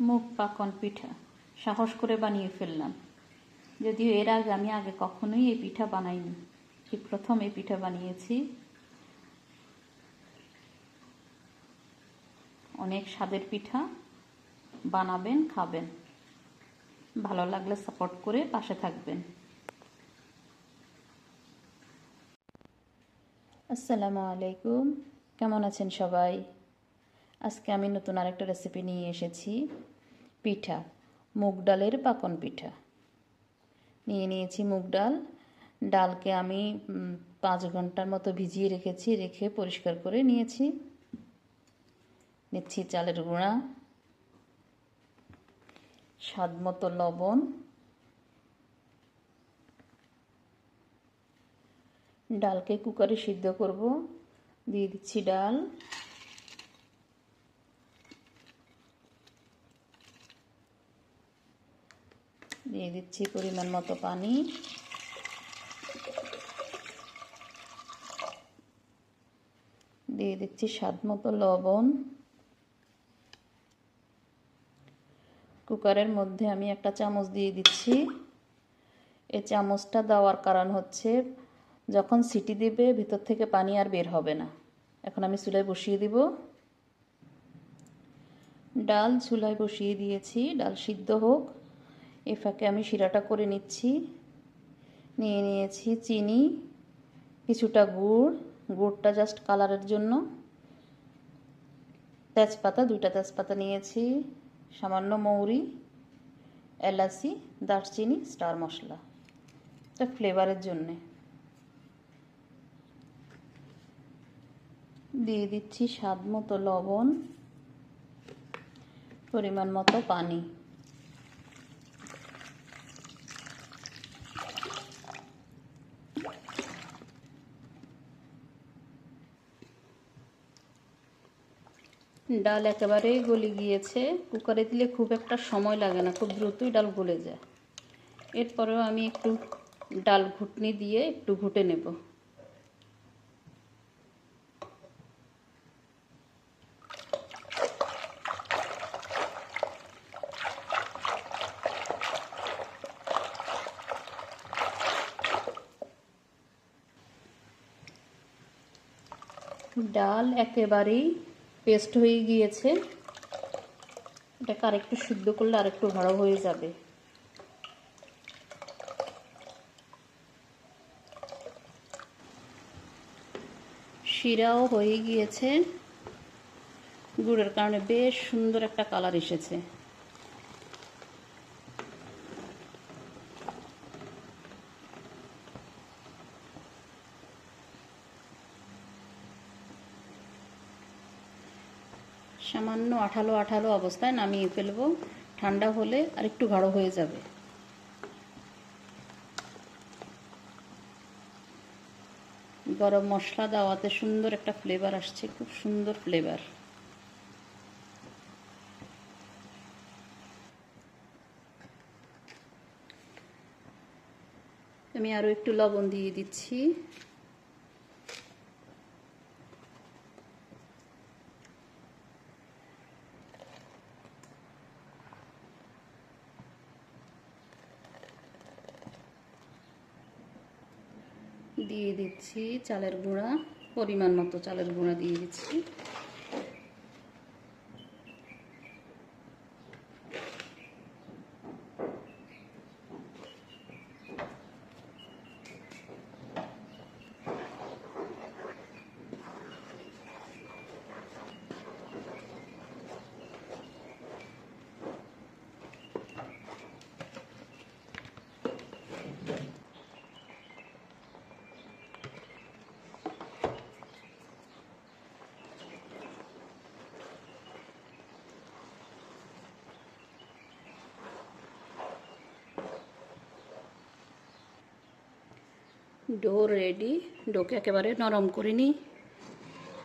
মুখ পাকন পিঠা। সাহস করে বানিয়ে ফেললাম। যদিও এর আগে আমি আগে কখনোই এই পিঠা বানাইনি। এই প্রথম এই পিঠা বানিয়েছি। অনেক স্বাদের পিঠা। বানাবেন, খাবেন। ভালো লাগলে সাপোর্ট করে পাশে থাকবেন। আসসালামু আলাইকুম। কেমন আছেন সবাই? আজকে আমি নতুন আরেকটা রেসিপি নিয়ে এসেছি। পিঠা, মুগ ডালের পাকন পিঠা। নিয়ে নিয়েছি মুগ ডাল। ডালকে আমি পাঁচ ঘণ্টার মতো ভিজিয়ে রেখেছি, রেখে পরিষ্কার করে নিয়েছি। নিচ্ছি চালের গুঁড়া, স্বাদ মতো লবণ, ডালকে কুকারে সিদ্ধ করব। দিয়ে দিচ্ছি ডাল। দিয়ে দিচ্ছি পরিমাণ মতো পানি। দিয়ে দিচ্ছি স্বাদ মতো লবণ। কুকারের মধ্যে আমি একটা চামচ দিয়ে দিচ্ছি। এই চামচটা দেওয়ার কারণ হচ্ছে, যখন সিটি দিবে, ভিতর থেকে পানি আর বের হবে না। এখন আমি চুলায় বসিয়ে দিব। ডাল চুলায় বসিয়ে দিয়েছি। ডাল সিদ্ধ হোক। এ ফাঁকে আমি শিরাটা করে নিচ্ছি। নিয়ে নিয়েছি চিনি, কিছুটা গুড়, গুড়টা জাস্ট কালারের জন্য। তেজপাতা, দুইটা তেজপাতা নিয়েছি, সামান্য মৌরি, এলাচি, দারচিনি, স্টার মশলা। এটা ফ্লেভারের জন্যে। দিয়ে দিচ্ছি স্বাদ মতো লবণ, পরিমাণ মতো পানি। ডাল একেবারেই গলে গিয়েছে। কুকারে দিলে খুব একটা সময় লাগে না, খুব দ্রুতই ডাল গলে যায়। এরপরেও আমি একটু ডাল ঘুটনি দিয়ে একটু ঘুটে নেব। ডাল একেবারেই পেস্ট হয়ে গিয়েছে। এটাকে আরেকটু সিদ্ধ করলে আরেকটু ভালো হয়ে যাবে। শিরাও হয়ে গিয়েছে। গুড়ের কারণে বেশ সুন্দর একটা কালার এসেছে সামান্য আঠালো আঠালো অবস্থায় নামিয়ে ফেলব। ঠান্ডা হলে আর একটু গাঢ় হয়ে যাবে। গরম মশলা দেওয়াতে সুন্দর একটা ফ্লেভার আসছে, খুব সুন্দর ফ্লেভার আমি আরও একটু লবণ দিয়ে দিচ্ছি। দিয়ে দিচ্ছি চালের গুঁড়া পরিমাণ মতো চালের গুঁড়া দিয়ে দিচ্ছি। ডো রেডি, ডোকে একেবারে নরম করে নিই।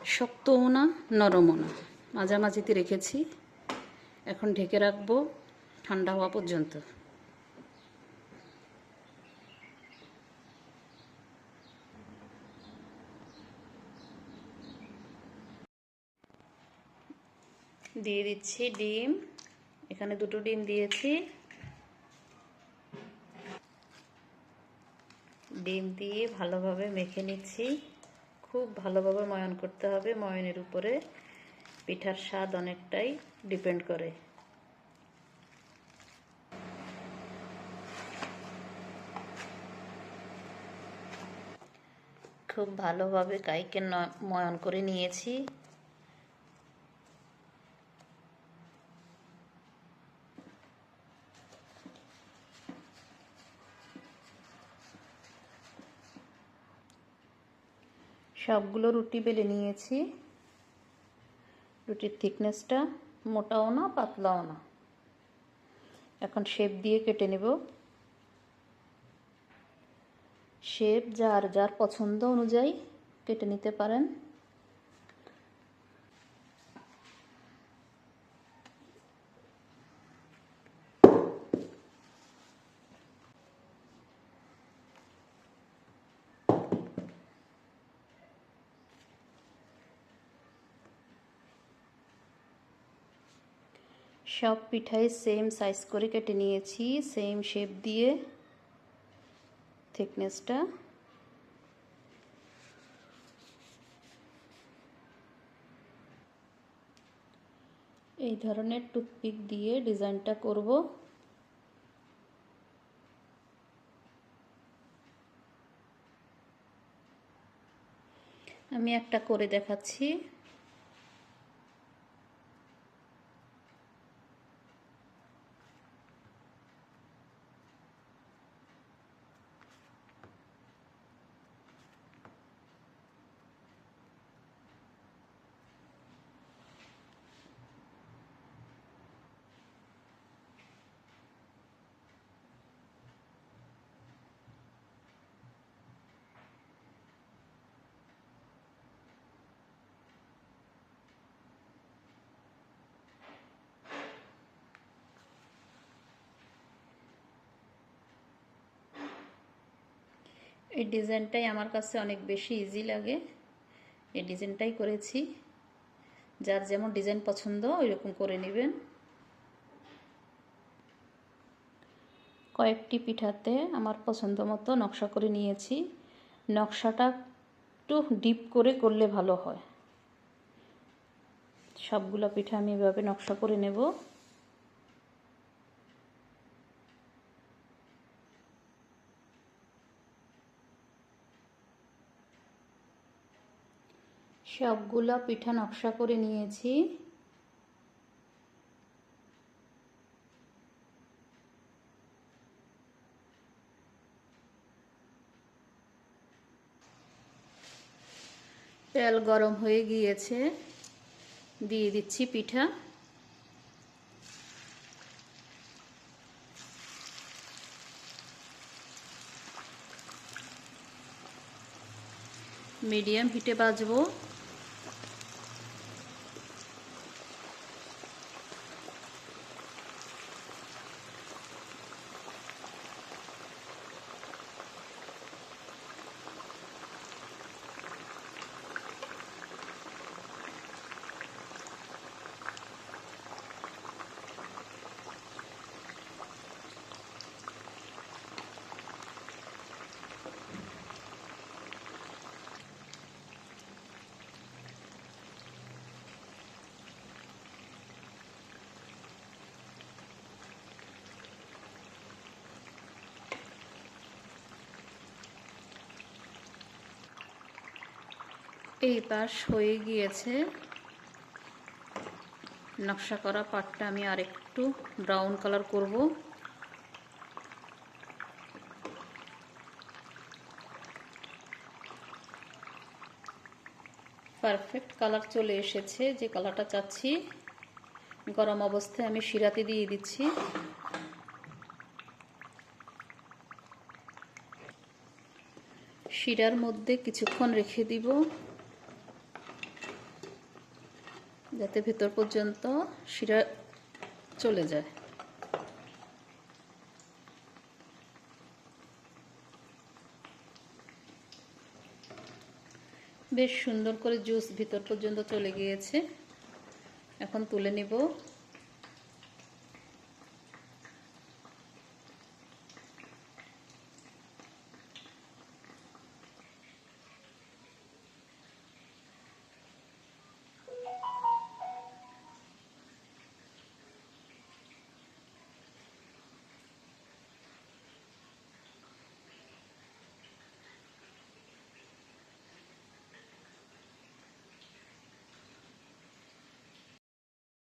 শক্তও না, নরমও না। মাঝামাঝিতে রেখেছি। এখন ঢেকে রাখব ঠান্ডা হওয়া পর্যন্ত। দিয়ে দিচ্ছি ডিম। এখানে দুটো ডিম দিয়েছি। ডিম দিয়ে ভালোভাবে মেখে নিচ্ছি। খুব ভালোভাবে ময়ন করতে হবে। ময়নের উপরে পিঠার স্বাদ অনেকটাই ডিপেন্ড করে। খুব ভালোভাবে কাইকে ময়ন করে নিয়েছি। সবগুলো রুটি বেলে নিয়েছি। রুটির থিকনেসটা মোটাও না, পাতলাও না। এখন শেপ দিয়ে কেটে নেব। শেপ যার যার পছন্দ অনুযায়ী কেটে নিতে পারেন। সব পিঠাই সেম সাইজ করে কেটে নিয়েছি সেম শেপ দিয়ে থিকনেসটা এই ধরনের টুথপিক দিয়ে ডিজাইনটা করব। আমি একটা করে দেখাচ্ছি। এই ডিজাইনটাই আমার কাছে অনেক বেশি ইজি লাগে। এই ডিজাইনটাই করেছি। যার যেমন ডিজাইন পছন্দ ওই রকম করে নেবেন। কয়েকটি পিঠাতে আমার পছন্দ মতো নকশা করে নিয়েছি। নকশাটা একটু ডিপ করে করলে ভালো হয়। সবগুলো পিঠা আমি এভাবে নকশা করে নেব। সবগুলো পিঠা নকশা করে নিয়েছি। তেল গরম হয়ে গিয়েছে। দিয়ে দিচ্ছি পিঠা। মিডিয়াম হিটে বাজবো। এই পাশ হয়ে গিয়েছে। নকশা করা পাটটা আমি আর একটু ব্রাউন কালার করব। পারফেক্ট কালার চলে এসেছে, যে কালারটা চাচ্ছি। গরম অবস্থায় আমি শিরাতে দিয়ে দিচ্ছি। শিরার মধ্যে কিছুক্ষণ রেখে দিব। যাতে ভেতর পর্যন্ত শিরা চলে যায়। বেশ সুন্দর করে জুস ভিতর পর্যন্ত চলে গিয়েছে। এখন তুলে নেব।